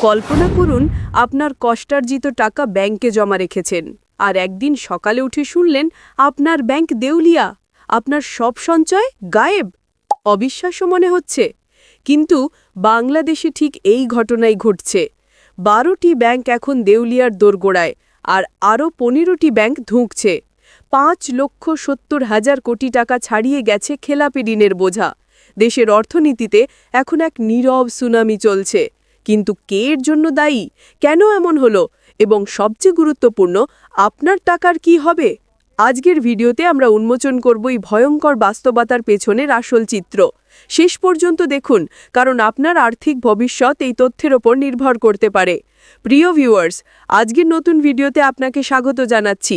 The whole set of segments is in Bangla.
কল্পনা করুন, আপনার কষ্টার্জিত টাকা ব্যাংকে জমা রেখেছেন। আর একদিন সকালে উঠে শুনলেন, আপনার ব্যাংক দেউলিয়া, আপনার সব সঞ্চয় গায়েব। অবিশ্বাস্য মনে হচ্ছে। কিন্তু বাংলাদেশে ঠিক এই ঘটনাই ঘটছে। বারোটি ব্যাংক এখন দেউলিয়ার দোরগোড়ায়, আর আরও পনেরোটি ব্যাংক ধুঁকছে। পাঁচ লক্ষ সত্তর হাজার কোটি টাকা ছাড়িয়ে গেছে খেলাপি ঋণের বোঝা। দেশের অর্থনীতিতে এখন এক নীরব সুনামি চলছে। কিন্তু কে এর জন্য দায়ী? কেন এমন হলো? এবং সবচেয়ে গুরুত্বপূর্ণ, আপনার টাকার কি হবে? আজকের ভিডিওতে আমরা উন্মোচন করব এই ভয়ঙ্কর বাস্তবতার পেছনের আসল চিত্র। শেষ পর্যন্ত দেখুন, কারণ আপনার আর্থিক ভবিষ্যৎ এই তথ্যের ওপর নির্ভর করতে পারে। প্রিয় ভিউয়ার্স আজকের নতুন ভিডিওতে আপনাকে স্বাগত জানাচ্ছি।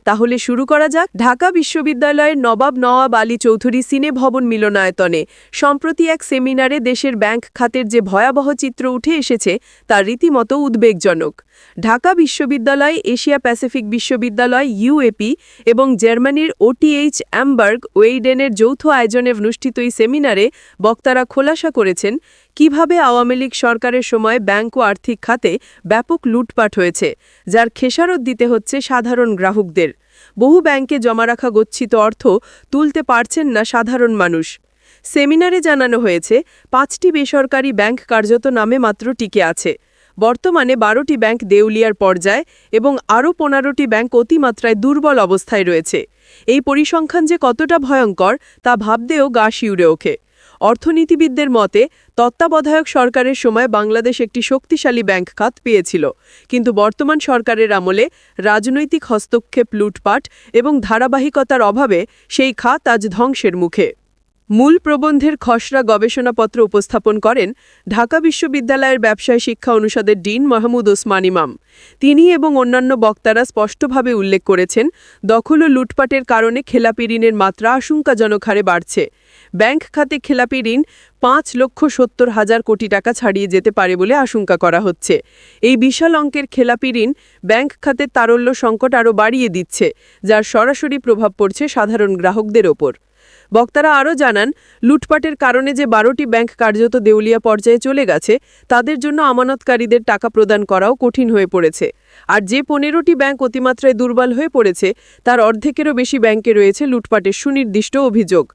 তাহলে শুরু করা যাক। ঢাকা বিশ্ববিদ্যালয়ের নবাব নওয়াব আলী চৌধুরী সিনে ভবন মিলনায়তনে। সম্প্রতি এক সেমিনারে দেশের ব্যাংক খাতের যে ভয়াবহ চিত্র উঠে এসেছে, তা রীতিমতো উদ্বেগজনক। ঢাকা বিশ্ববিদ্যালয়, এশিয়া প্যাসিফিক বিশ্ববিদ্যালয় ইউএপি এবং জার্মানির ওটিএইচ অ্যামবার্গ ওয়েইডেনের যৌথ আয়োজনে অনুষ্ঠিত এই সেমিনারে বক্তারা খোলাসা করেছেন কীভাবে আওয়ামী লীগ সরকারের সময় ব্যাংক ও আর্থিক খাতে ব্যাপক লুটপাট হয়েছে, যার খেসারত দিতে হচ্ছে সাধারণ গ্রাহকদের। বহু ব্যাংকে জমা রাখা গচ্ছিত অর্থ তুলতে পারছেন না সাধারণ মানুষ। সেমিনারে জানানো হয়েছে, পাঁচটি বেসরকারি ব্যাংক কার্যত নামে মাত্র টিকে আছে। বর্তমানে বারোটি ব্যাংক দেউলিয়ার পর্যায়ে এবং আরও পনেরোটি ব্যাংক অতিমাত্রায় দুর্বল অবস্থায় রয়েছে। এই পরিসংখ্যান যে কতটা ভয়ঙ্কর, তা ভাবতেও গা শিউরে ওঠে। অর্থনীতিবিদদের মতে, তত্ত্বাবধায়ক সরকারের সময় বাংলাদেশ একটি শক্তিশালী ব্যাংক খাত পেয়েছিল, কিন্তু বর্তমান সরকারের আমলে রাজনৈতিক হস্তক্ষেপ, লুটপাট এবং ধারাবাহিকতার অভাবে সেই খাত আজ ধ্বংসের মুখে। মূল প্রবন্ধের খসড়া গবেষণাপত্র উপস্থাপন করেন ঢাকা বিশ্ববিদ্যালয়ের ব্যবসায় শিক্ষা অনুষদের ডিন মাহমুদ ওসমান ইমাম। তিনি এবং অন্যান্য বক্তারা স্পষ্টভাবে উল্লেখ করেছেন, দখল ও লুটপাটের কারণে খেলাপি ঋণের মাত্রা আশঙ্কাজনক হারে বাড়ছে। ব্যাংক খাতে খেলাপি ঋণ পাঁচ লক্ষ সত্তর হাজার কোটি টাকা ছাড়িয়ে যেতে পারে বলে আশঙ্কা করা হচ্ছে। এই বিশাল অঙ্কের খেলাপি ঋণ ব্যাংক খাতের তারল্য সংকট আরও বাড়িয়ে দিচ্ছে, যার সরাসরি প্রভাব পড়ছে সাধারণ গ্রাহকদের ওপর। বক্তারা আরও জানান, লুটপাটের কারণে যে বারোটি ব্যাংক কার্যত দেউলিয়া পর্যায়ে চলে গেছে, তাদের জন্য আমানতকারীদের টাকা প্রদান করাও কঠিন হয়ে পড়েছে। আর যে পনেরোটি ব্যাংক অতিমাত্রায় দুর্বল হয়ে পড়েছে, তার অর্ধেকেরও বেশি ব্যাংকে রয়েছে লুটপাটের সুনির্দিষ্ট অভিযোগ।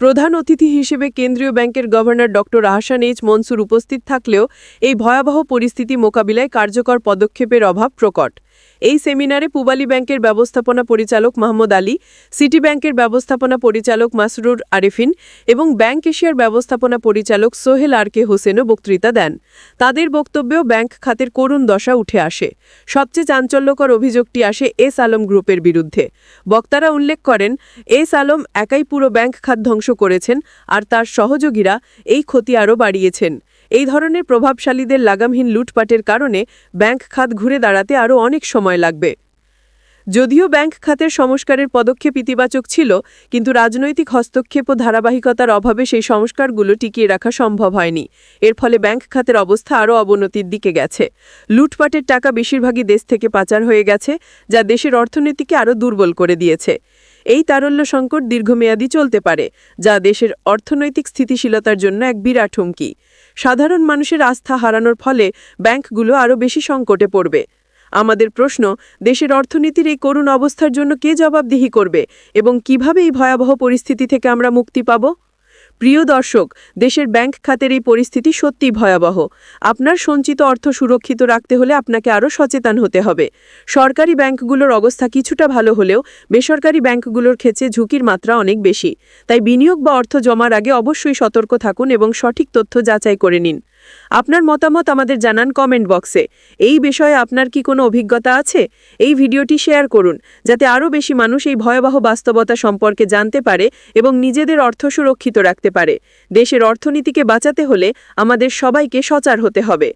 প্রধান অতিথি হিসেবে কেন্দ্রীয় ব্যাংকের governor doctor Ahsan H Mansur উপস্থিত থাকলেও এই ভয়াবহ পরিস্থিতি মোকাবিলায় কার্যকর পদক্ষেপের অভাব প্রকট। এই সেমিনারে পুবালি ব্যাংকের ব্যবস্থাপনা পরিচালক মাহমুদ আলী, সিটি ব্যাংকের ব্যবস্থাপনা পরিচালক মাসরুর আরিফিন এবং ব্যাংক এশিয়ার ব্যবস্থাপনা পরিচালক সোহেল আর কে হোসেনও বক্তৃতা দেন। তাদের বক্তব্যেও ব্যাংক খাতের করুণ দশা উঠে আসে। সবচেয়ে চাঞ্চল্যকর অভিযোগটি আসে এস আলম গ্রুপের বিরুদ্ধে। বক্তারা উল্লেখ করেন, এস আলম একাই পুরো ব্যাংক খাত ধ্বংস করেছেন আর তার সহযোগীরা এই ক্ষতি আরও বাড়িয়েছেন। এই ধরনের প্রভাবশালীদের লাগামহীন লুটপাটের কারণে ব্যাংক খাত ঘুরে দাঁড়াতে আরও অনেক সময় লাগবে। যদিও ব্যাংক খাতের সংস্কারের পদক্ষেপ ইতিবাচক ছিল, কিন্তু রাজনৈতিক হস্তক্ষেপ ও ধারাবাহিকতার অভাবে সেই সংস্কারগুলো টিকিয়ে রাখা সম্ভব হয়নি। এর ফলে ব্যাংক খাতের অবস্থা আরও অবনতির দিকে গেছে। লুটপাটের টাকা বেশিরভাগই দেশ থেকে পাচার হয়ে গেছে, যা দেশের অর্থনীতিকে আরও দুর্বল করে দিয়েছে। এই তারল্য সংকট দীর্ঘমেয়াদী চলতে পারে, যা দেশের অর্থনৈতিক স্থিতিশীলতার জন্য এক বিরাট হুমকি। সাধারণ মানুষের আস্থা হারানোর ফলে ব্যাংকগুলো আরও বেশি সংকটে পড়বে। আমাদের প্রশ্ন, দেশের অর্থনীতির এই করুণ অবস্থার জন্য কে জবাবদিহি করবে এবং কীভাবে এই ভয়াবহ পরিস্থিতি থেকে আমরা মুক্তি পাব? প্রিয় দর্শক, দেশের ব্যাংক খাতের এই পরিস্থিতি সত্যিই ভয়াবহ। আপনার সঞ্চিত অর্থ সুরক্ষিত রাখতে হলে আপনাকে আরও সচেতন হতে হবে। সরকারি ব্যাংকগুলোর অবস্থা কিছুটা ভালো হলেও বেসরকারি ব্যাংকগুলোর ক্ষেত্রে ঝুঁকির মাত্রা অনেক বেশি। তাই বিনিয়োগ বা অর্থ জমার আগে অবশ্যই সতর্ক থাকুন এবং সঠিক তথ্য যাচাই করে নিন। আপনার মতামত আমাদের জানান কমেন্ট বক্সে। এই বিষয়ে আপনার কি কোনো অভিজ্ঞতা আছে? এই ভিডিওটি শেয়ার করুন, যাতে আরও বেশি মানুষ এই ভয়াবহ বাস্তবতা সম্পর্কে জানতে পারে এবং নিজেদের অর্থ সুরক্ষিত রাখতে পারে। দেশের অর্থনীতিকে বাঁচাতে হলে আমাদের সবাইকে সচার হতে হবে।